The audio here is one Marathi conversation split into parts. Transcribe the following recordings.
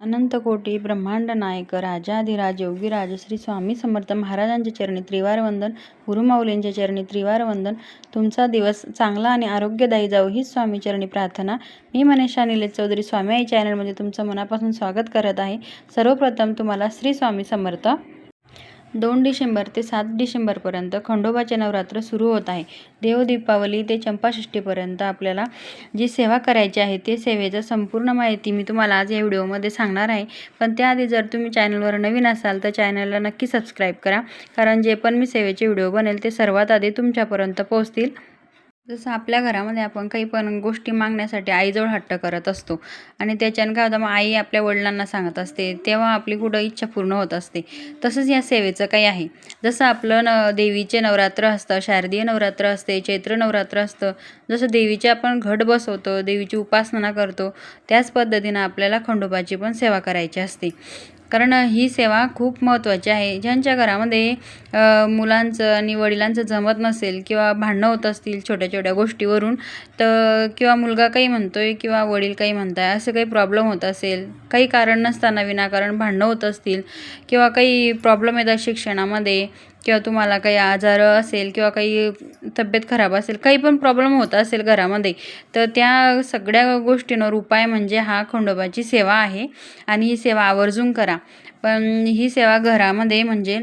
अनंतकोटी ब्रह्मांड नायक राजाधिराज योगीराज श्री स्वामी समर्थ महाराजांच्या चरणी त्रिवार वंदन गुरुमाऊलींच्या चरणी त्रिवार वंदन तुमचा दिवस चांगला आणि आरोग्यदायी जाऊ हीच स्वामी चरणी प्रार्थना. मी मनीषा निलेश चौधरी स्वामी आई चॅनलमध्ये तुमचं मनापासून स्वागत करत आहे. सर्वप्रथम तुम्हाला श्री स्वामी समर्थ. दोन डिसेंबर ते सात डिसेंबरपर्यंत खंडोबाचे नवरात्र सुरू होत आहे. देव दीपावली ते चंपाषष्ठीपर्यंत आपल्याला जी सेवा करायची आहे ते सेवेचं संपूर्ण माहिती मी तुम्हाला आज या व्हिडिओमध्ये सांगणार आहे. पण त्याआधी जर तुम्ही चॅनलवर नवीन असाल तर चॅनलला नक्की सबस्क्राईब करा. कारण जे पण मी सेवेचे व्हिडिओ बनेल ते सर्वात आधी तुमच्यापर्यंत पोहोचतील. जसं आपल्या घरामध्ये आपण काही पण गोष्टी मागण्यासाठी आईजवळ हट्ट करत असतो आणि त्याच्यानं काय होतं मग आई आपल्या वडिलांना सांगत असते तेव्हा आपली कुठं इच्छा पूर्ण होत असते. तसंच या सेवेचं काही आहे. जसं आपलं न देवीचे नवरात्र असतं शारदीय नवरात्र असते चैत्र नवरात्र असतं जसं देवीचे आपण घट बसवतो देवीची उपासना करतो त्याच पद्धतीनं आपल्याला खंडोबाची पण सेवा करायची असते. कारण ही सेवा खूप महत्त्वाची आहे. ज्यांच्या घरामध्ये मुलांचं आणि वडिलांचं जमत नसेल किंवा भांडणं होत असतील छोट्या छोट्या गोष्टीवरून तर किंवा मुलगा काही म्हणतो आहे किंवा वडील काही म्हणत आहे असं काही प्रॉब्लेम होत असेल काही कारण नसताना विनाकारण भांडणं होत असतील किंवा काही प्रॉब्लेम येतात शिक्षणामध्ये किंवा तुम्हाला काही आजार असेल किंवा काही तब्येत खराब असेल काही पण प्रॉब्लेम होत असेल घरामध्ये तर त्या सगळ्या गोष्टींवर उपाय म्हणजे हा खंडोबाची सेवा आहे. आणि ही सेवा आवर्जून करा. पण ही सेवा घरामध्ये म्हणजे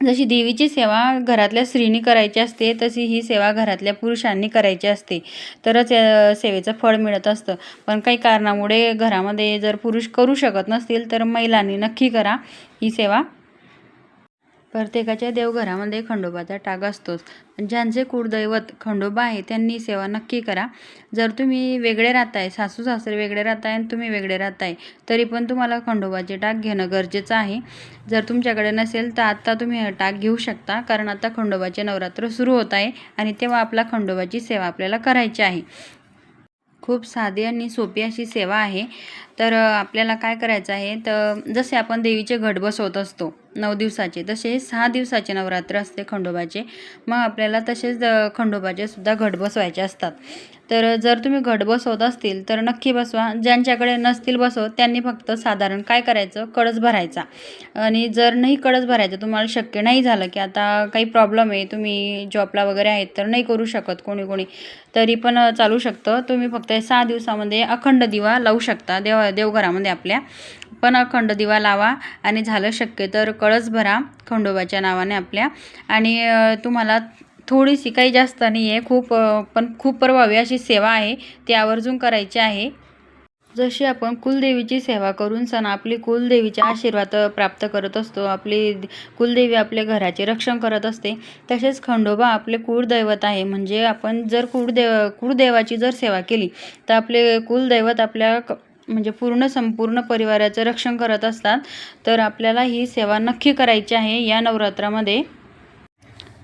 जशी देवीची सेवा घरातल्या स्त्रीनी करायची असते तशी ही सेवा घरातल्या पुरुषांनी करायची असते. तरच या सेवेचं फळ मिळत असतं. पण काही कारणामुळे घरामध्ये जर पुरुष करू शकत नसतील तर महिलांनी नक्की करा ही सेवा प्रत्येकाच्या देवघरामध्ये खंडोबाचा टाक असतोच. ज्यांचे कुळदैवत खंडोबा आहे त्यांनी सेवा नक्की करा. जर तुम्ही वेगळे राहताय सासू सासरे वेगळे राहताय आणि तुम्ही वेगळे राहताय तरी पण तुम्हाला खंडोबाचे टाक घेणं गरजेचं आहे. जर तुमच्याकडे नसेल तर आत्ता तुम्ही हा टाक घेऊ शकता कारण आता खंडोबाचे नवरात्र सुरू होत आहे आणि तेव्हा आपला खंडोबाची सेवा आपल्याला करायची आहे. खूप साधी आणि सोपी अशी सेवा आहे. तर आपल्याला काय करायचं आहे? तर जसे आपण देवीचे घट बसवत असतो नऊ दिवसाचे. तसे सहा दिवसाचे नवरात्र असते खंडोबाचे. मग आपल्याला तसेच खंडोबाचे सुद्धा घट बसवायचे असतात. तर जर तुम्ही घट बसवत असतील तर नक्की बसवा. ज्यांच्याकडे नसतील बसवत त्यांनी फक्त साधारण काय करायचं? कळस भरायचा. आणि जर नाही कळस भरायचं तुम्हाला शक्य नाही झालं की आता काही प्रॉब्लेम आहे तुम्ही जॉबला वगैरे आहेत तर नाही करू शकत कोणी कोणी. तरी पण चालू शकतं. तुम्ही फक्त सहा दिवसामध्ये अखंड दिवा लावू शकता. देव देवघरामध्ये आपल्या. पण अखंड दिवा लावा. आणि झालं शक्य तर कळस भरा खंडोबाच्या नावाने आपल्या. आणि तुम्हाला थोडीशी काही जास्त नाही आहे खूप पण खूप प्रभावी अशी सेवा आहे ती आवर्जून करायची आहे. जशी आपण कुलदेवीची सेवा करून सण आपली कुलदेवीचे आशीर्वाद प्राप्त करत असतो आपली कुलदेवी आपल्या घराचे रक्षण करत असते तसेच खंडोबा आपले कुळदैवत आहे. म्हणजे आपण जर कुळदेव कुळदेवाची जर सेवा केली तर आपले कुलदैवत आपल्या म्हणजे पूर्ण संपूर्ण परिवाराचं रक्षण करत असतात तर आपल्याला ही सेवा नक्की करायची आहे या नवरात्रामध्ये.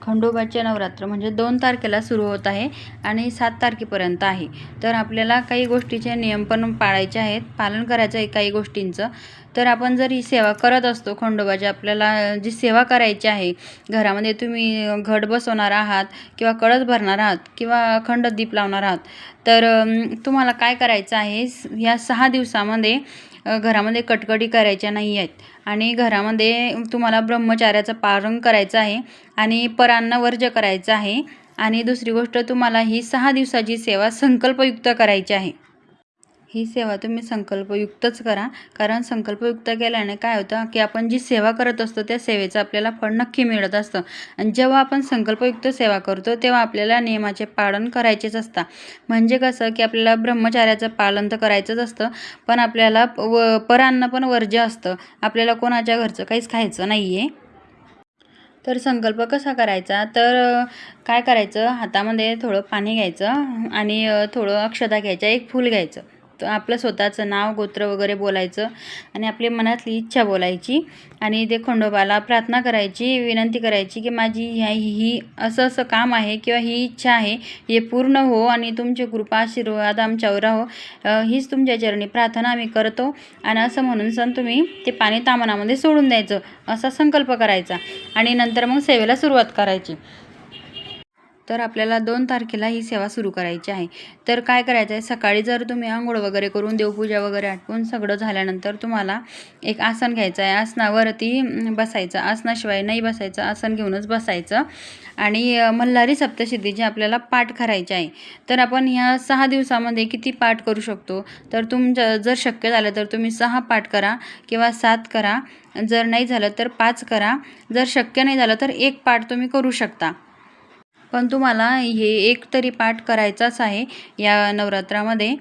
खंडोबाचे नवरात्र म्हणजे दोन तारखेला सुरू होत आहे आणि सात तारखेपर्यंत आहे. तर आपल्याला काही गोष्टीचे नियम पण पाळायचे आहेत. पालन करायचं आहे काही गोष्टींचं. तर आपण जर ही सेवा करत असतो खंडोबाची आपल्याला जी सेवा करायची आहे घरामध्ये तुम्ही घट बसवणार आहात किंवा कळस भरणार आहात किंवा अखंड दीप लावणार आहात तर तुम्हाला काय करायचं आहे? या सहा दिवसामध्ये घरामध्ये कटकटी करायच्या नाही आहेत आणि घरामध्ये तुम्हाला ब्रह्मचार्याचं पारंग करायचं आहे आणि परांना वर्ज करायचं आहे. आणि दुसरी गोष्ट तुम्हाला ही सहा दिवसाची सेवा संकल्पयुक्त करायची आहे. ही सेवा तुम्ही संकल्पयुक्तच करा. कारण संकल्पयुक्त केल्याने काय होतं की आपण जी सेवा करत असतो त्या सेवेचं आपल्याला फळ नक्की मिळत असतं. आणि जेव्हा आपण संकल्पयुक्त सेवा करतो तेव्हा आपल्याला नियमाचे पालन करायचेच असतं म्हणजे कसं की आपल्याला ब्रह्मचार्याचं पालन तर करायचंच असतं पण आपल्याला व परांना पण वर्ज्य असतं. आपल्याला कोणाच्या घरचं काहीच खायचं नाही आहे तर संकल्प कसा करायचा? तर काय करायचं? हातामध्ये थोडं पाणी घ्यायचं आणि थोडं अक्षता घ्यायच्या एक फूल घ्यायचं. आपलं स्वतःचं नाव गोत्र वगैरे बोलायचं आणि आपली मनातली इच्छा बोलायची. आणि ते खंडोबाला प्रार्थना करायची विनंती करायची की माझी ह्या ही असं असं काम आहे किंवा ही इच्छा आहे हे पूर्ण हो आणि तुमचे कृपा आशीर्वाद आमच्यावर राहो. हीच तुमच्या चरणी प्रार्थना आम्ही करतो आणि असं म्हणून सण तुम्ही ते पाणी तामनामध्ये सोडून द्यायचं असा संकल्प करायचा. आणि नंतर मग सेवेला सुरुवात करायची. तर आपल्याला दोन तारखेला ही सेवा सुरू करायची आहे. तर काय करायचं आहे सकाळी जर तुम्ही आंघोळ वगैरे करून देवपूजा वगैरे आटपून सगळं झाल्यानंतर तुम्हाला एक आसन घ्यायचं आहे आसनावरती बसायचं. आसनाशिवाय नाही बसायचं. आसन घेऊनच बसायचं. आणि मल्हारी मल्हारी जे आपल्याला पाठ करायचे आहे. तर आपण ह्या सहा दिवसामध्ये किती पाठ करू शकतो? तर तुमच्या जर शक्य झालं तर तुम्ही सहा पाठ करा किंवा सात करा. जर नाही झालं तर पाच करा. जर शक्य नाही झालं तर एक पाठ तुम्ही करू शकता. पण तुम्हाला हे एक तरी पाठ करायचाच आहे या नवरात्रामध्ये.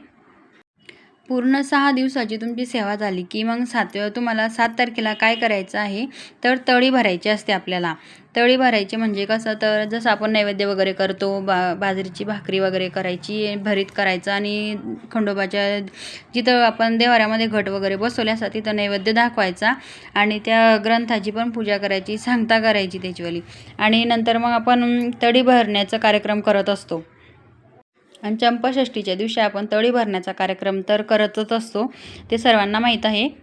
पूर्ण सहा दिवसाची तुमची सेवा झाली की मग सातव्या तुम्हाला सात तारखेला काय करायचं आहे? तर तळी भरायची असते आपल्याला. तळी भरायची म्हणजे कसं? तर जसं आपण नैवेद्य वगैरे करतो बा बाजरीची भाकरी वगैरे करायची भरीत करायचं आणि खंडोबाच्या जिथं आपण देवाऱ्यामध्ये घट वगैरे बसवले असतात तिथं नैवेद्य दाखवायचा आणि त्या ग्रंथाची पण पूजा करायची सांगता करायची त्याचीवाली आणि नंतर मग आपण तळी भरण्याचा कार्यक्रम करत असतो. आणि चंपाषष्ठीच्या दिवशी आपण तळी भरण्याचा कार्यक्रम तर करतच असतो. ते सर्वांना माहीत आहे.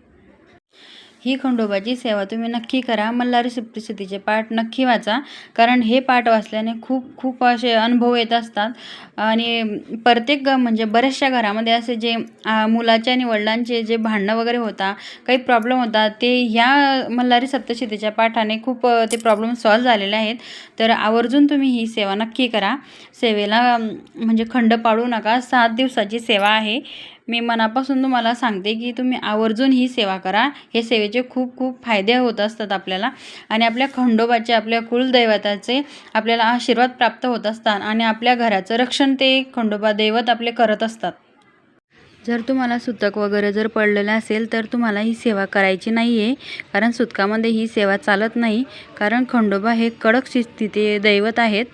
ही खंडोबाची सेवा तुम्ही नक्की करा. मल्हारी सप्तशतीचे पाठ नक्की वाचा. कारण हे पाठ वाचल्याने खूप खूप असे अनुभव येत असतात. आणि प्रत्येक म्हणजे बऱ्याचशा घरामध्ये असे जे मुलाचे आणि वडिलांचे जे भांडणं वगैरे होता काही प्रॉब्लेम होतात ते ह्या मल्हारी सप्तशतीच्या पाठाने खूप ते प्रॉब्लेम सॉल्व झालेले आहेत. तर आवर्जून तुम्ही ही सेवा नक्की करा. सेवेला म्हणजे खंड पाडू नका. सात दिवसाची सेवा आहे. मी मनापासून तुम्हाला सांगते की तुम्ही आवर्जून ही सेवा करा. हे सेवेचे खूप खूप फायदे होत असतात आपल्याला. आणि आपल्या खंडोबाचे आपल्या कुलदैवताचे आपल्याला आशीर्वाद प्राप्त होत असतात आणि आपल्या घराचं रक्षण ते खंडोबा दैवत आपले करत असतात. जर तुम्हाला सुतक वगैरे जर पडलेलं असेल तर तुम्हाला ही सेवा करायची नाही आहे कारण सुतकामध्ये ही सेवा चालत नाही. कारण खंडोबा हे कडक स्थिती दैवत आहेत.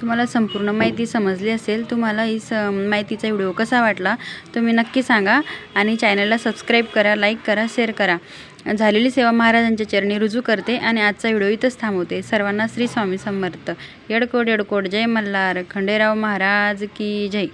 तुम्हाला संपूर्ण माहिती समजली असेल तुम्हाला ही स माहितीचा व्हिडिओ कसा वाटला तुम्ही नक्की सांगा आणि चॅनलला सबस्क्राईब करा लाईक करा शेअर करा. झालेली सेवा महाराजांच्या चरणी रुजू करते आणि आजचा व्हिडिओ इथंच थांबवते. सर्वांना श्री स्वामी समर्थ. येडकोड येडकोड. जय मल्हार. खंडेराव महाराज की जय.